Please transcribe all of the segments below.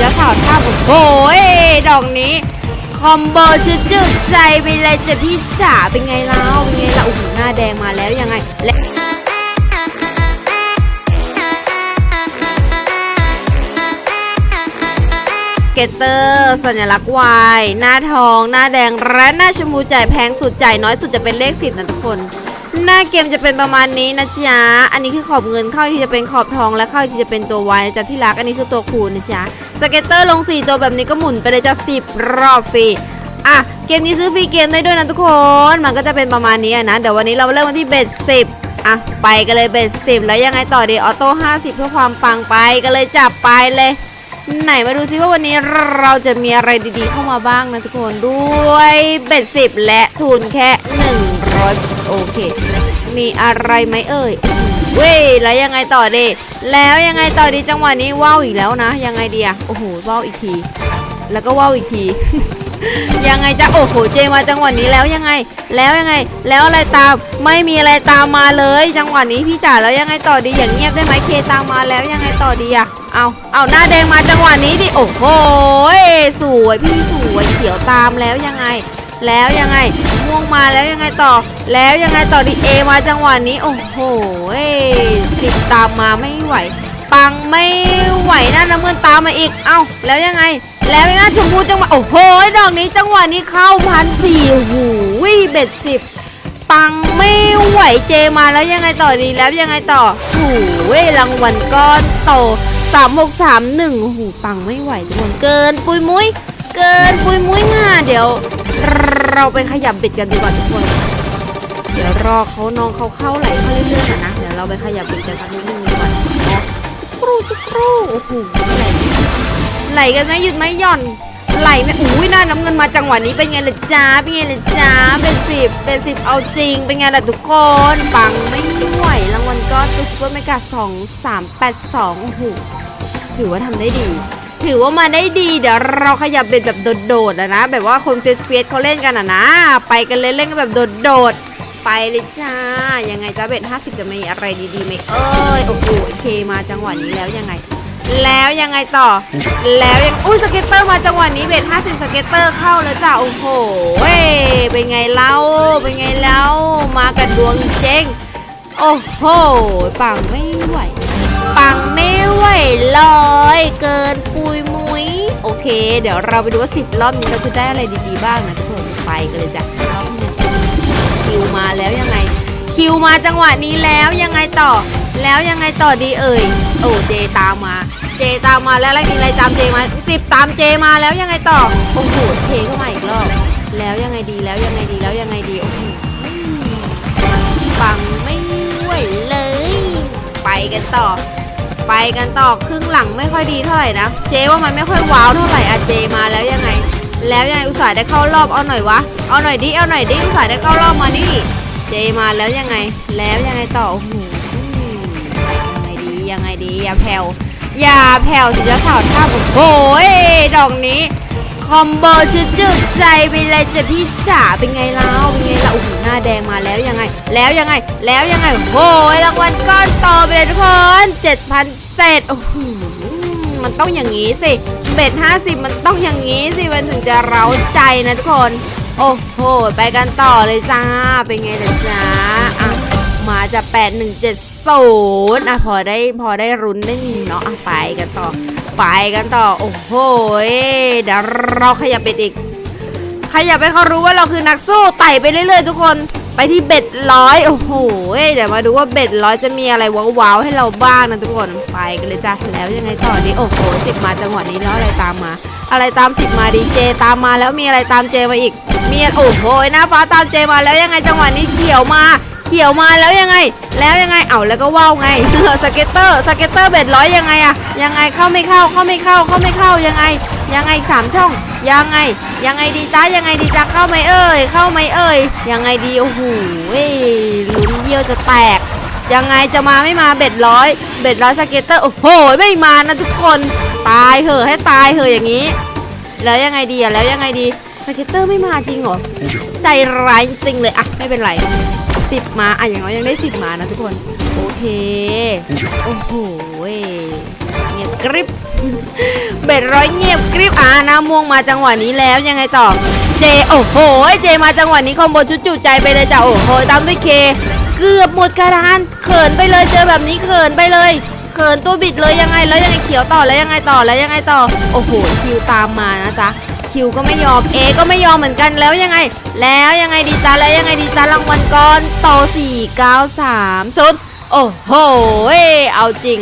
จะข่าวท่าผมโอ้ยดอกนี้ คอมโบชุดจุดใจไปเลยจะพี่จ๋าเป็นไงเล่าเป็นไงล่ะโอ้โหหน้าแดงมาแล้วยังไงและเกตเตอร์สัญลักษณ์วายหน้าทอง หน้าแดงและหน้าชมพูจ่ายแพงสุดจ่ายน้อยสุดจะเป็นเลขสิบนะทุกคน หน้าเกมจะเป็นประมาณนี้นะจ๊ะ อันนี้คือขอบเงินเข้าที่จะเป็นขอบทองและเข้าที่จะเป็นตัววายนะจ๊ะที่รัก อันนี้คือตัวคูณนะจ๊ะ สเก็ตเตอร์ลง 4 ตัวแบบนี้ก็หมุนไปเลยจ้ะ10 รอบฟรี อะ เกมนี้ซื้อฟรีเกมได้ด้วยนะทุกคน มันก็จะเป็นประมาณนี้นะ เดี๋ยววันนี้เราเริ่มกันที่เบ็ดสิบอะ ไปกันเลยเบ็ดสิบแล้วยังไงต่อดี ออโต้50เพื่อความปังไปกันเลยจับไปเลยไหนมาดูซิว่าวันนี้เราจะมีอะไรดีๆเข้ามาบ้างนะทุกคนด้วยเบ็ดสิบและทุนแค่100 โอเค มีอะไรไหมเอ่ยเว้ยแล้วยังไงต่อดีแล้วยังไงต่อดีจังหวะนี้ว้าวอีกแล้วนะ ยังไงดีอะโอ้โหว้าวอีกที แล้วก็ว้าวอีกที ยังไงจะโอ้โหเจมาจังหวะนี้แล้วยังไง แล้วยังไง แล้วอะไรตามไม่มีอะไรตามมาเลย จังหวะนี้พี่จ๋าแล้วยังไงต่อดีอย่างเงียบได้ไหมเคตามมาแล้วยังไงต่อดีอะเอาเอาหน้าแดงมาจังหวะนี้ดิโอ้โหสวยพี่สวยเขียวตามแล้วยังไง แล้วยังไงม่วงมาแล้วยังไงต่อ แล้วยังไงต่อดีเอมาจังหวะนี้ โอ้โหติดตามมาไม่ไหว ปังไม่ไหวนะน้ำเงินตามมาอีก เอ้าแล้วยังไง แล้วยังไงชมพูจังหวะโอ้โหดอกนี้จังหวะนี้เข้าพันสี่โอ้โหเบ็ดสิบปังไม่ไหวเจมาแล้วยังไงต่อดีแล้วยังไงต่อโอ้โหรางวัลก้อนโตสามหกสามหนึ่งโอ้โหปังไม่ไหวทุกคนเกินปุยมุ้ยเกินปุยมุ้ยง่าเดี๋ยว เราไปขยับเบ็ดกันดีกว่าทุกคน เดี๋ยวรอเขาน้องเขาเข้าไหลเข้าเรื่อยๆก่อนนะ เดี๋ยวเราไปขยับเบ็ดกันสักนิดนึงดีกว่าเนาะกรูจุกรูโอ้โหไหลไหลกันไหมหยุดไหมหย่อนไหลไหมอุ้ยน้าน้ำเงินมาจังหวะนี้เป็นไงล่ะจ้าเป็นไงล่ะจ้าเป็นสิบเป็นสิบเอาจริง เป็นไงล่ะทุกคนปังไม่ไหวรางวัลก็ซุปเปอร์เมกาสองสามแปดสองโอ้โหถือว่าทำได้ดี ถือว่ามาได้ดี เดี๋ยวเราขยับเบ็ดแบบโดดๆอะนะ แบบว่าคนเฟียสๆเขาเล่นกันอะนะ ไปกันเลยเล่นกันแบบโดดๆ ไปเลยจ้า ยังไงจ้าเบ็ด50 จะมีอะไรดีๆไหมเอ้ย โอ้โหเคมาจังหวะนี้แล้วยังไง แล้วยังไงต่อ แล้วยัง อุ้ยสเก็ตเตอร์มาจังหวะนี้เบ็ด50 สเก็ตเตอร์เข้าแล้วจ้า โอ้โห เว้ย เป็นไงเล่า เป็นไงเล่า มากันดวงเจ๊งโอ้โห ปังไม่ไหว ปังไม่ไหวเลย เกินปุ เดี๋ยวเราไปดูว่าสิบรอบนี้เราจะได้อะไรดีๆบ้างนะทุกคนไปกันเลยจ้ะรอบหนึ่งคิวมาแล้วยังไง คิวมาจังหวะนี้แล้วยังไงต่อ แล้วยังไงต่อดีเอ่ยโอ้เจตามมาเจตามมาแล้วแล้วมีอะไรตามเจมาสิบตามเจมาแล้วยังไงต่อโอ้โหเทเข้ามาอีกรอบแล้วยังไงดีแล้วยังไงดีแล้วยังไงดีโอ้โหฟังไม่ไหวเลย ไปกันต่อ ไปกันต่อครึ่งหลังไม่ค่อยดีเท่าไหร่นะ เจว่ามันไม่ค่อยว้าวเท่าไหร่อะเจมาแล้วยังไง แล้วยังไงอุตส่าห์ได้เข้ารอบเอาหน่อยวะ เอาหน่อยดิ เอาหน่อยดิ อุตส่าห์ได้เข้ารอบมานี่ เจมาแล้วยังไง แล้วยังไงต่อโอ้โหยังไงดียังไงดีอย่าแผ่วอย่าแผ่วสิจะข่าวท่าผมโอ้ยดอกนี้ คอมโบชุดจุดใจไปเลยจะพี่จ๋าเป็นไงเล่าเป็นไงล่ะโอ้โหหน้าแดงมาแล้วยังไง แล้วยังไง แล้วยังไงโอ้ยรางวัลก้อนโตไปเลยทุกคนเจ็ดพันเจ็ดโอ้โหมันต้องอย่างนี้สิเบ็ดห้าสิบมันต้องอย่างนี้สิมันถึงจะเร้าใจนะทุกคน โอ้โหไปกันต่อเลยจ้าเป็นไงล่ะจ้าอะมาจะแปดหนึ่งเจ็ดศูนย์อะพอได้พอได้รุนได้มีเนาะอะไปกันต่อ ไปกันต่อ โอ้โหเดี๋ยวเราขยับเบ็ดอีก ขยับให้เขารู้ว่าเราคือนักสู้ไต่ไปเรื่อยๆทุกคนไปที่เบ็ดร้อยโอ้โหเดี๋ยวมาดูว่าเบ็ดร้อยจะมีอะไรว้าวๆให้เราบ้างนะทุกคนไปกันเลยจ้ะแล้วยังไงต่อดีโอ้โหสิบมาจังหวะนี้แล้วอะไรตามมา อะไรตามสิบมาดีเจตามมาแล้วมีอะไรตามเจมาอีกมีโอ้โหหน้าฟ้าตามเจมาแล้วยังไงจังหวะนี้เขียวมา เขียวมาแล้วยังไง แล้วยังไงเอาแล้วก็ว่าวไงสเก็ตเตอร์สเก็ตเตอร์เบ็ดร้อยยังไงอะยังไงเข้าไม่เข้าเข้าไม่เข้าเข้าไม่เข้ายังไง ยังไงอีกสามช่อง ยังไง ยังไงดีจ้ายังไงดีจ้าเข้าไหมเอ่ยเข้าไหมเอ่ยยังไงดีโอ้โหเว้ยลุ้นเยี่ยวจะแตกยังไงจะมาไม่มาเบ็ดร้อยเบ็ดร้อยสเก็ตเตอร์โอ้โหไม่มานะทุกคนตายเหอะให้ตายเหอะอย่างนี้ แล้วยังไงดีอะแล้วยังไงดีสเก็ตเตอร์ไม่มาจริงเหรอใจร้ายจริงเลยอะไม่เป็นไร สิบมาอะอย่างน้อยยังได้สิบมานะทุกคน โอเค โอ้โหเงียบกริบเบ็ดร้อยเงียบกริบอ่าน้าม่วงมาจังหวะนี้แล้วยังไงต่อเจโอ้โหเจมาจังหวะนี้คอมโบจุดจุใจไปเลยจ้ะโอ้โหตามด้วยเค เกือบหมดกระดานเขินไปเลยเจอแบบนี้เขินไปเลยเขินตัวบิดเลยยังไงแล้วยังไงเขียวต่อแล้วยังไงต่อแล้วยังไงต่อ โอ้โหคิวตามมานะจ๊ะ คิวก็ไม่ยอมเอก็ไม่ยอมเหมือนกันแล้วยังไง แล้วยังไงดีจ้าแล้วยังไงดีจ้ารางวัลก้อนโต4 9 3สุดโอ้โหเอาจริง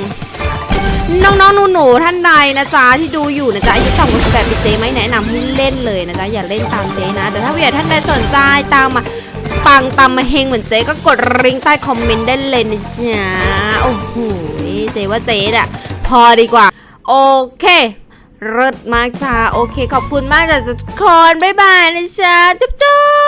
น้องๆหนูๆท่านใดนะจ๊ะที่ดูอยู่นะจ๊ะอายุต่ำกว่า18ปีเจไม่แนะนำให้เล่นเลยนะจ๊ะอย่าเล่นตามเจนะ แต่ถ้าผู้ใหญ่ท่านใดสนใจตามมาปังตามมาเฮงเหมือนเจก็กดลิงก์ใต้คอมเมนต์ได้เลยนะจ๊ะโอ้โหเจว่าเจน่ะพอดีกว่า โอเค เลิศมากจ้าโอเค ขอบคุณมากจ้ะทุกคน บ๊ายบายนะจ๊ะจุ๊บจุ๊บ